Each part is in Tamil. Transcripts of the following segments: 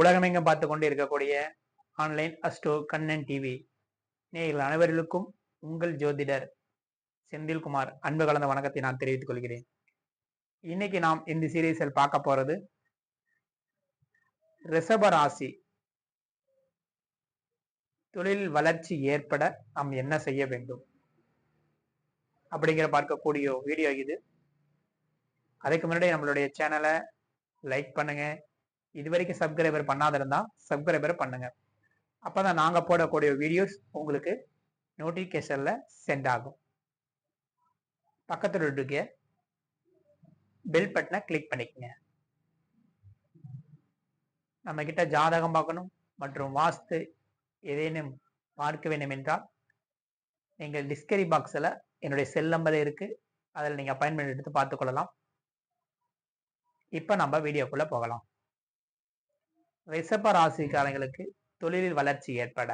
உலகமெங்கும் பார்த்து கொண்டு இருக்கக்கூடிய ஆன்லைன் அஸ்டோ கண்ணன் டிவி நேயர்கள் அனைவர்களுக்கும் உங்கள் ஜோதிடர் செந்தில்குமார் அன்பு கலந்த வணக்கத்தை நான் தெரிவித்துக் கொள்கிறேன். இன்னைக்கு நாம் இந்த சீரீஸில் பார்க்க போறது ரிஷப ராசி. தொழில் வளர்ச்சி ஏற்பட நாம் என்ன செய்ய வேண்டும்? அப்படிங்கிற பார்க்கக்கூடிய வீடியோ இது. அதுக்கு முன்னாடி நம்மளுடைய சேனலை லைக் பண்ணுங்க. இது வரைக்கும் சப்ஸ்கிரைபர் பண்ணாத இருந்தால் சப்ஸ்கிரைபர் பண்ணுங்க. அப்பதான் நாங்க போடக்கூடிய வீடியோஸ் உங்களுக்கு நோட்டிபிகேஷன்ல சென்ட் ஆகும். பக்கத்தில் இருக்க பெல் பட்டனை கிளிக் பண்ணிக்கங்க. நம்ம கிட்ட ஜாதகம் பார்க்கணும் மற்றும் வாஸ்து ஏதேனும் பார்க்க வேண்டும் என்றால் நீங்கள் டிஸ்கரி பாக்ஸில் என்னுடைய செல் நம்பர் இருக்கு. அதில் நீங்கள் அப்பாயின்மெண்ட் எடுத்து பார்த்துக்கொள்ளலாம் இப்போ நம்ம வீடியோக்குள்ளே போகலாம். ரிஷப ராசிக்காரங்களுக்கு தொழிலில் வளர்ச்சி ஏற்பட.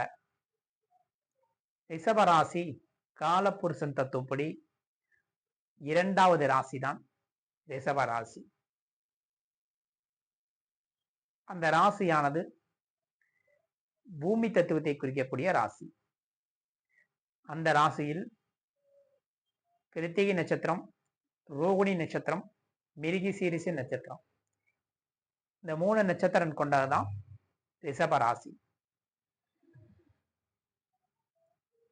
ரிஷப ராசி காலப்புருஷன் தத்துவப்படி இரண்டாவது ராசி தான் ரிஷப ராசி. அந்த ராசியானது பூமி தத்துவத்தை குறிக்கக்கூடிய ராசி. அந்த ராசியில் கிருத்திகை நட்சத்திரம் ரோகிணி நட்சத்திரம் மிருகி சீரிசி நட்சத்திரம். இந்த மூணு நட்சத்திரம் கொண்டதுதான் தான் ரிஷபராசி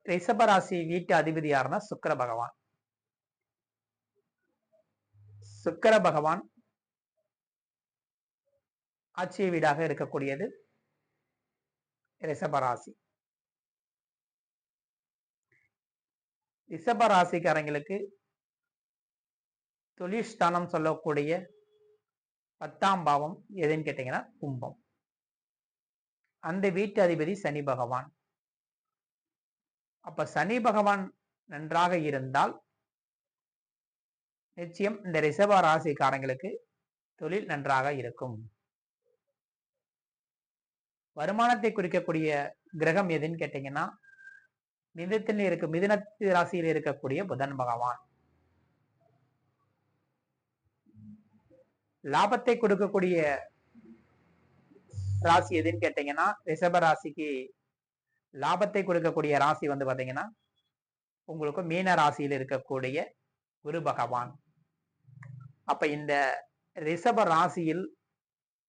ரிஷப வீட்டு அதிபதி யாருன்னா சுக்கர பகவான். சுக்கர பகவான் ஆட்சி வீடாக இருக்கக்கூடியது ரிஷபராசி. ரிஷபராசிக்காரங்களுக்கு தொழிற்ஸ்தானம் சொல்லக்கூடிய பத்தாம் பாவம் எதுன்னு கேட்டீங்கன்னா கும்பம். அந்த வீட்டு அதிபதி சனி பகவான். அப்ப சனி பகவான் நன்றாக இருந்தால் நிச்சயம் இந்த ரிசர்வ ராசிக்காரங்களுக்கு தொழில் நன்றாக இருக்கும். வருமானத்தை குறிக்கக்கூடிய கிரகம் எதுன்னு கேட்டீங்கன்னா மிதத்தில் இருக்க மிதனத்து ராசியில் இருக்கக்கூடிய புதன் பகவான். லாபத்தை கொடுக்கக்கூடிய ராசி எதுன்னு கேட்டீங்கன்னா ரிஷப ராசிக்கு லாபத்தை கொடுக்கக்கூடிய ராசி வந்து பார்த்தீங்கன்னா உங்களுக்கு மீன ராசியில் இருக்கக்கூடிய குரு பகவான். அப்ப இந்த ரிஷப ராசியில்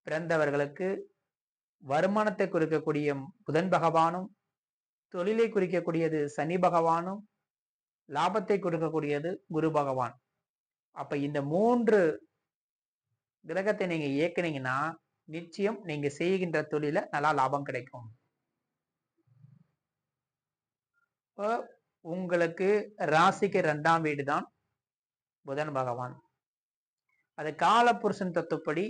பிறந்தவர்களுக்கு வருமானத்தை குறிக்கக்கூடிய புதன் பகவானும் தொழிலை குறிக்கக்கூடியது சனி பகவானும் லாபத்தை கொடுக்கக்கூடியது குரு பகவான். அப்ப இந்த மூன்று கிரகத்தை நீங்க இயக்குனீங்கன்னா நிச்சயம் நீங்க செய்கின்ற தொழில நல்லா லாபம் கிடைக்கும். உங்களுக்கு ராசிக்கு ரெண்டாம் வீடு தான் புதன் பகவான். அது காலபுருஷன் தத்துவப்படி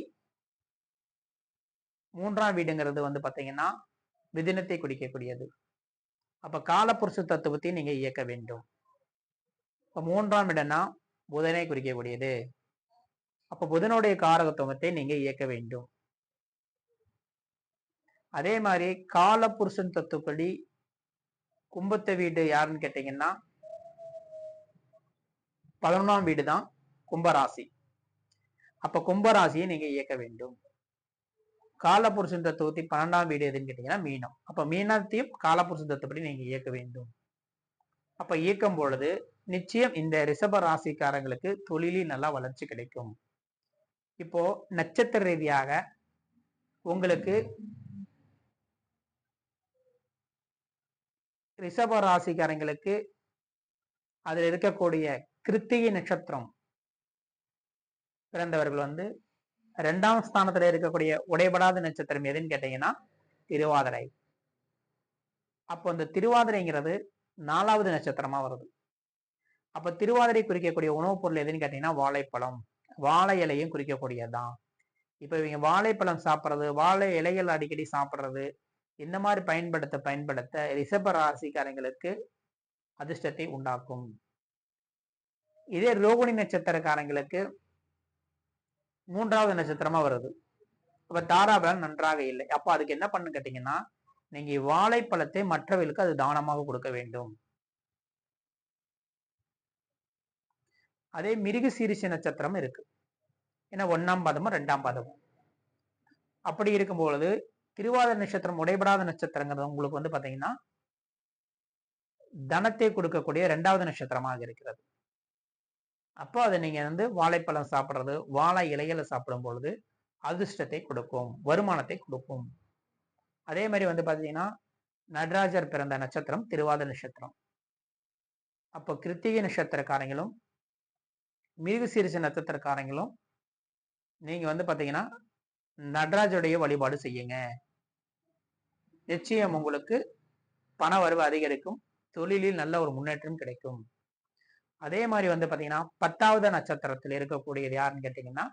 மூன்றாம் வீடுங்கிறது வந்து பாத்தீங்கன்னா மிதினத்தை குடிக்கக்கூடியது அப்ப காலபுருஷ தத்துவத்தை நீங்க இயக்க வேண்டும். இப்ப மூன்றாம் இடம்னா புதனை குறிக்கக்கூடியது. அப்ப புதனுடைய காரகத்துவத்தை நீங்க இயக்க வேண்டும். அதே மாதிரி காலபுருஷன் தத்துவப்படி கும்பத்த வீடு யாருன்னு கேட்டீங்கன்னா பதினொன்றாம் வீடு தான் கும்பராசி. அப்ப கும்பராசியை நீங்க இயக்க வேண்டும். காலபுருஷன் தத்துவத்தை பன்னெண்டாம் வீடு எதுன்னு கேட்டீங்கன்னா மீனம். அப்ப மீனத்தையும் காலபுருஷன் தத்துவப்படி நீங்க இயக்க வேண்டும். அப்ப இயக்கும் பொழுது நிச்சயம் இந்த ரிஷப ராசிக்காரங்களுக்கு தொழிலில் நல்லா வளர்ச்சி கிடைக்கும். இப்போ நட்சத்திர ரீதியாக உங்களுக்கு ரிஷப ராசிக்காரங்களுக்கு அதில் இருக்கக்கூடிய கிருத்திகை நட்சத்திரம் பிறந்தவர்கள் வந்து ரெண்டாம் ஸ்தானத்துல இருக்கக்கூடிய உடைபடாத நட்சத்திரம் எதுன்னு கேட்டீங்கன்னா திருவாதிரை. அப்போ இந்த திருவாதிரைங்கிறது நாலாவது நட்சத்திரமா வருது. அப்போ திருவாதிரை குறிக்கக்கூடிய உணவுப் பொருள் எதுன்னு கேட்டீங்கன்னா வாழைப்பழம். வாழை இலையும் குறிக்கக்கூடியதுதான். இப்போ இவங்க வாழைப்பழம் சாப்பிட்றது வாழை இலைகள் அடிக்கடி சாப்பிட்றது இந்த மாதிரி பயன்படுத்த பயன்படுத்த ரிஷப ராசிக்காரங்களுக்கு அதிர்ஷ்டத்தை உண்டாக்கும். இதே ரோகிணி நட்சத்திரக்காரங்களுக்கு மூன்றாவது நட்சத்திரமா வருது. அப்ப தாராபலன் நன்றாக இல்லை. அப்போ அதுக்கு என்ன பண்ணு கேட்டீங்கன்னா நீங்க வாழைப்பழத்தை மற்றவர்களுக்கு அது தானமாக கொடுக்க வேண்டும். அதே மிருக சீரிச நட்சத்திரம் இருக்கு. ஏன்னா ஒன்னாம் பாதமும் ரெண்டாம் பாதமும். அப்படி இருக்கும் பொழுது திருவாத நட்சத்திரம் உடைபடாத நட்சத்திரங்கிறது உங்களுக்கு வந்து பாத்தீங்கன்னா தனத்தை கொடுக்கக்கூடிய ரெண்டாவது நட்சத்திரமாக இருக்கிறது. அப்போ அதை நீங்க வந்து வாழைப்பழம் சாப்பிட்றது வாழை இலைகளை சாப்பிடும் பொழுது அதிர்ஷ்டத்தை கொடுக்கும் வருமானத்தை கொடுக்கும். அதே மாதிரி வந்து பார்த்தீங்கன்னா நடராஜர் பிறந்த நட்சத்திரம் திருவாத நட்சத்திரம். அப்போ கிருத்திகை நட்சத்திரக்காரங்களும் மிருகசீரிச நட்சத்திரக்காரங்களும் நீங்க வந்து பாத்தீங்கன்னா நடராஜுடைய வழிபாடு செய்யுங்க. நிச்சயம் உங்களுக்கு பண வரவு அதிகரிக்கும் தொழிலில் நல்ல ஒரு முன்னேற்றம் கிடைக்கும். அதே மாதிரி வந்து பாத்தீங்கன்னா பத்தாவது நட்சத்திரத்தில் இருக்கக்கூடியது யாருன்னு கேட்டீங்கன்னா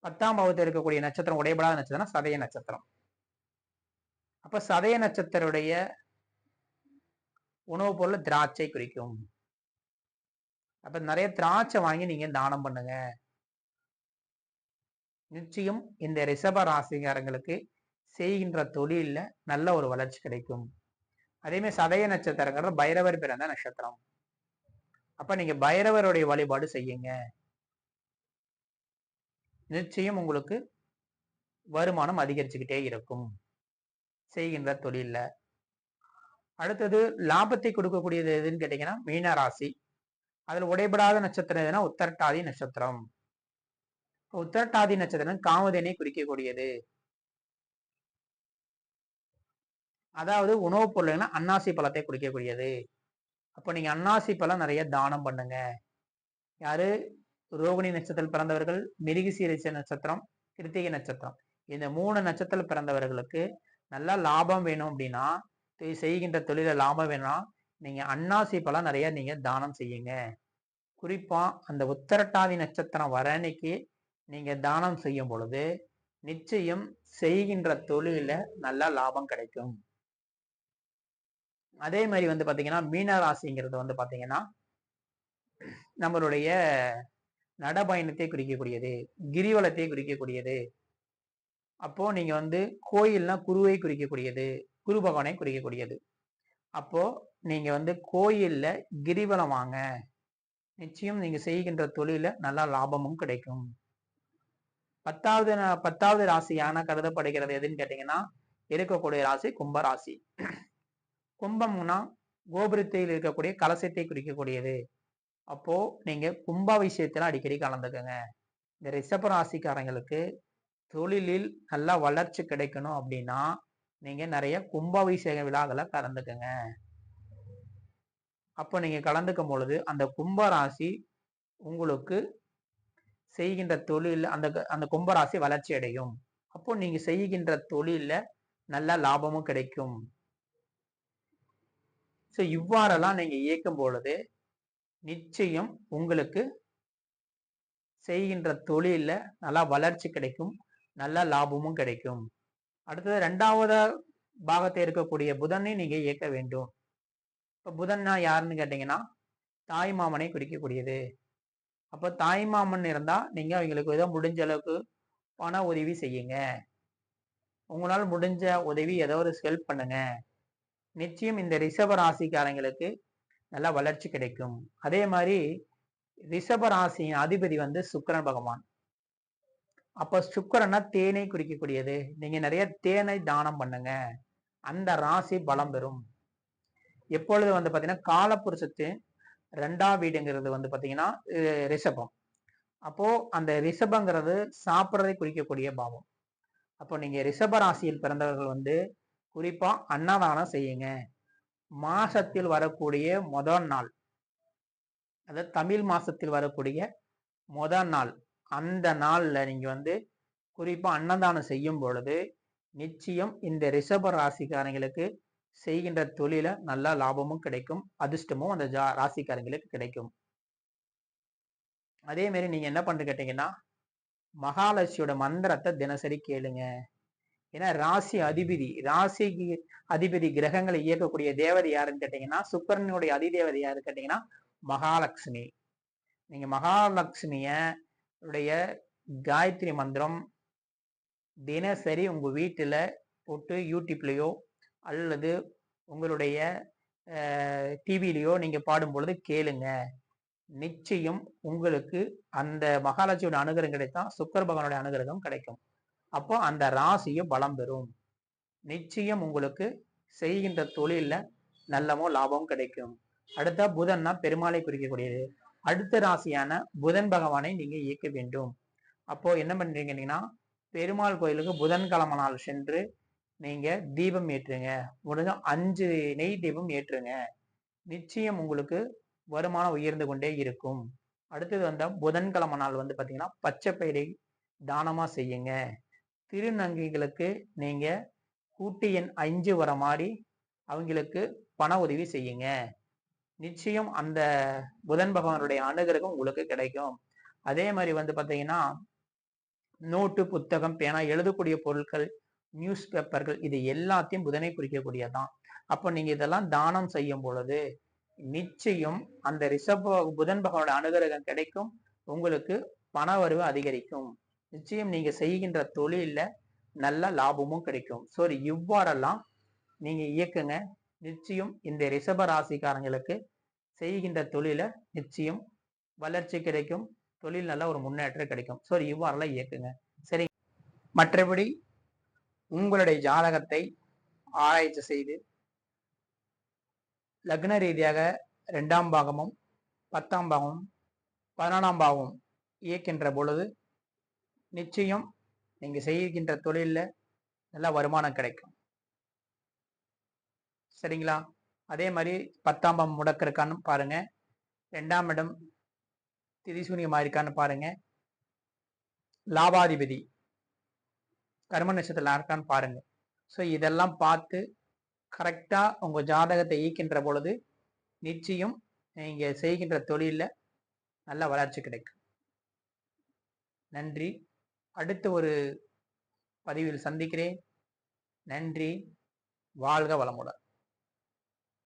பத்தாம் பாவத்தில் இருக்கக்கூடிய நட்சத்திரம் உடையப்படாத நட்சத்திரம் சதய நட்சத்திரம். அப்ப சதய நட்சத்திரடைய உணவுப் பொருள் திராட்சை குறிக்கும். அப்ப நிறைய திராட்சை வாங்கி நீங்க தானம் பண்ணுங்க. நிச்சயம் இந்த ரிஷப ராசிகாரங்களுக்கு செய்கின்ற தொழில நல்ல ஒரு வளர்ச்சி கிடைக்கும். அதேமாதிரி சதய நட்சத்திரங்கிறது பைரவர் பிறந்த நட்சத்திரம். அப்ப நீங்க பைரவருடைய வழிபாடு செய்யுங்க. நிச்சயம் உங்களுக்கு வருமானம் அதிகரிச்சுக்கிட்டே இருக்கும். செய்கின்ற தொழிலில். அடுத்தது லாபத்தை கொடுக்கக்கூடியது எதுன்னு கேட்டீங்கன்னா மீன ராசி அதுல உடைபடாத நட்சத்திரம் எதுனா உத்தரட்டாதி நட்சத்திரம். உத்தரட்டாதி நட்சத்திரம் காமதேனை குறிக்கக்கூடியது. அதாவது உணவுப் பொருள்னா அன்னாசி பழத்தை குறிக்கக்கூடியது. அப்போ நீங்க அன்னாசி பழம் நிறைய தானம் பண்ணுங்க. யாரு? ரோகிணி நட்சத்திரம் பிறந்தவர்கள் மிருகசீரிச நட்சத்திரம் கிருத்திகை நட்சத்திரம். இந்த மூணு நட்சத்திரம் பிறந்தவர்களுக்கு நல்லா லாபம் வேணும் அப்படின்னா செய்கின்ற தொழில லாபம் வேணும்னா நீங்கள் அன்னாசி பழம் நிறைய நீங்கள் தானம் செய்யுங்க. குறிப்பாக அந்த உத்தரட்டாதி நட்சத்திரம் வர அன்னைக்கு நீங்கள் தானம் செய்யும் பொழுது நிச்சயம் செய்கின்ற தொழிலில் நல்ல லாபம் கிடைக்கும். அதே மாதிரி வந்து பார்த்தீங்கன்னா மீனராசிங்கிறது வந்து பார்த்தீங்கன்னா நம்மளுடைய நடபயணத்தை குறிக்கக்கூடியது கிரிவலத்தை குறிக்கக்கூடியது. அப்போ நீங்க வந்து கோயில்னா குருவை குறிக்கக்கூடியது குரு பகவானை குறிக்கக்கூடியது. அப்போ நீங்கள் வந்து கோயிலில் கிரிவலம் வாங்க. நிச்சயம் நீங்கள் செய்கின்ற தொழிலில் நல்லா லாபமும் கிடைக்கும். பத்தாவது பத்தாவது ராசியான கருதப்படுகிறது எதுன்னு கேட்டீங்கன்னா இருக்கக்கூடிய ராசி கும்பராசி கும்பம்னா கோபுரத்தில் இருக்கக்கூடிய கலசத்தை குறிக்கக்கூடியது. அப்போ நீங்க கும்பாபிஷேகத்துல அடிக்கடி கலந்துக்கங்க. இந்த ரிஷப ராசிக்காரங்களுக்கு தொழிலில் நல்லா வளர்ச்சி கிடைக்கணும் அப்படின்னா நீங்க நிறைய கும்பாபிஷேக விழாக்களை கலந்துக்கங்க. அப்போ நீங்கள் கலந்துக்கும் பொழுது அந்த கும்பராசி உங்களுக்கு செய்கின்ற தொழில் அந்த அந்த கும்பராசி வளர்ச்சி அடையும். அப்போ நீங்கள் செய்கின்ற தொழிலில் நல்ல லாபமும் கிடைக்கும். ஸோ இவ்வாறெல்லாம் நீங்கள் இயக்கும் பொழுது நிச்சயம் உங்களுக்கு செய்கின்ற தொழிலில் நல்லா வளர்ச்சி கிடைக்கும் நல்ல லாபமும் கிடைக்கும். அடுத்தது ரெண்டாவது பாகத்தை இருக்கக்கூடிய புதனை நீங்கள் இயக்க வேண்டும். இப்போ புதன்னா யாருன்னு கேட்டிங்கன்னா தாய் மாமனை குறிக்கக்கூடியது. அப்போ தாய் மாமன் இருந்தால் நீங்கள் அவங்களுக்கு ஏதோ முடிஞ்ச அளவுக்கு பண உதவி செய்யுங்க. உங்களால் முடிஞ்ச உதவி ஏதோ ஒரு ஹெல்ப் பண்ணுங்க. நிச்சயம் இந்த ரிஷப ராசிக்காரங்களுக்கு நல்ல வளர்ச்சி கிடைக்கும். அதே மாதிரி ரிஷப ராசியின் அதிபதி வந்து சுக்கரன் பகவான். அப்போ சுக்கரனா தேனை குறிக்கக்கூடியது. நீங்கள் நிறைய தேனை தானம் பண்ணுங்க. அந்த ராசி பலம் பெறும். எப்பொழுது வந்து பார்த்தீங்கன்னா காலப்புருஷத்து ரெண்டாம் வீடுங்கிறது வந்து பார்த்தீங்கன்னா ரிஷபம். அப்போ அந்த ரிஷபங்கிறது சாப்பிட்றதை குறிக்கக்கூடிய பாவம். அப்போ நீங்கள் ரிஷப ராசியில் பிறந்தவர்கள் வந்து குறிப்பாக அன்னதானம் செய்யுங்க. மாசத்தில் வரக்கூடிய முதல் நாள். அதாவது தமிழ் மாசத்தில் வரக்கூடிய முதல் நாள். அந்த நாளில் நீங்கள் வந்து குறிப்பாக அன்னதானம் செய்யும் பொழுது நிச்சயம் இந்த ரிஷப ராசிக்காரங்களுக்கு செய்கின்ற தொழில நல்ல லாபமும் கிடைக்கும் அதிர்ஷ்டமும் அந்த ஜா ராசிக்காரங்களுக்கு கிடைக்கும். அதே மாதிரி நீங்க என்ன பண்ணு கேட்டீங்கன்னா மகாலட்சியோட மந்திரத்தை தினசரி கேளுங்க. ஏன்னா ராசி அதிபதி ராசி அதிபதி கிரகங்களை இயக்கக்கூடிய தேவதை யாருன்னு கேட்டீங்கன்னா சுக்கரனுடைய அதிதேவதை யாருன்னு கேட்டீங்கன்னா மகாலட்சுமி. நீங்க மகாலட்சுமிய உடைய காயத்ரி மந்திரம் தினசரி உங்க வீட்டுல போட்டு யூடியூப்லயோ அல்லது உங்களுடைய டிவிலையோ நீங்கள் பாடும் பொழுது கேளுங்க. நிச்சயம் உங்களுக்கு அந்த மகாலட்சுமியோட அனுகிரகம் கிடைத்தா சுக்கர பகவானுடைய அனுகிரகம் கிடைக்கும். அப்போ அந்த ராசியும் பலம் பெறும். நிச்சயம் உங்களுக்கு செய்கின்ற தொழிலில் நல்லமோ லாபம் கிடைக்கும். அடுத்த புதன்னா பெருமாளை குறிக்கக்கூடியது. அடுத்த ராசியான புதன் பகவானை நீங்க இயக்க வேண்டும். அப்போ என்ன பண்றீங்கன்னா பெருமாள் கோயிலுக்கு புதன்கிழமை நாள் சென்று நீங்க தீபம் ஏற்றுங்க. உடனே அஞ்சு நெய் தீபம் ஏற்றுங்க. நிச்சயம் உங்களுக்கு வருமானம் உயர்ந்து கொண்டே இருக்கும். அடுத்தது வந்த புதன்கிழமை நாள் வந்து பார்த்தீங்கன்னா பச்சை பயிரை தானமா செய்யுங்க. திருநங்கைகளுக்கு நீங்க கூட்டு எண் அஞ்சு வர மாதிரி அவங்களுக்கு பண உதவி செய்யுங்க. நிச்சயம் அந்த புதன் பகவானுடைய அணுகிறகம் உங்களுக்கு கிடைக்கும். அதே மாதிரி வந்து பார்த்தீங்கன்னா நோட்டு புத்தகம் பேனா எழுதக்கூடிய பொருட்கள் நியூஸ் பேப்பர்கள் இது எல்லாத்தையும் புதனை குறிக்கக்கூடியதான் அப்போ நீங்க இதெல்லாம் தானம் செய்யும் பொழுது நிச்சயம் அந்த ரிஷப புதன் பகவானோட அனுகிரகம் கிடைக்கும். உங்களுக்கு பண வரவு அதிகரிக்கும். நிச்சயம் நீங்க செய்கின்ற தொழிலில் நல்ல லாபமும் கிடைக்கும். ஸோ இவ்வாறெல்லாம் நீங்க இயக்குங்க. நிச்சயம் இந்த ரிஷப ராசிக்காரங்களுக்கு செய்கின்ற தொழில நிச்சயம் வளர்ச்சி கிடைக்கும். தொழில் நல்ல ஒரு முன்னேற்றம் கிடைக்கும். ஸோ இவ்வாறெல்லாம் இயக்குங்க. சரி மற்றபடி உங்களுடைய ஜாதகத்தை ஆராய்ச்சி செய்து லக்ன ரீதியாக ரெண்டாம் பாகமும் பத்தாம் பாகமும் பதினாலாம் பாகமும் இயக்கின்ற பொழுது நிச்சயம் நீங்கள் செய்கின்ற தொழிலில் நல்ல வருமானம் கிடைக்கும். சரிங்களா? அதே மாதிரி பத்தாம் பாகம் முடக்கிருக்கான்னு பாருங்க. ரெண்டாம் இடம் திதிசூனியமாக இருக்கான்னு பாருங்க. லாபாதிபதி. கர்ம நட்சத்திரத்தில் இருக்கான்னு பாருங்க. ஸோ இதெல்லாம் பார்த்து கரெக்டாக உங்கள் ஜாதகத்தை ஈக்கின்ற பொழுது நிச்சயம் நீங்கள் செய்கின்ற தொழிலில் நல்ல வளர்ச்சி கிடைக்கும். நன்றி. அடுத்த ஒரு பதிவில் சந்திக்கிறேன். நன்றி. வாழ்க வளமுடன்.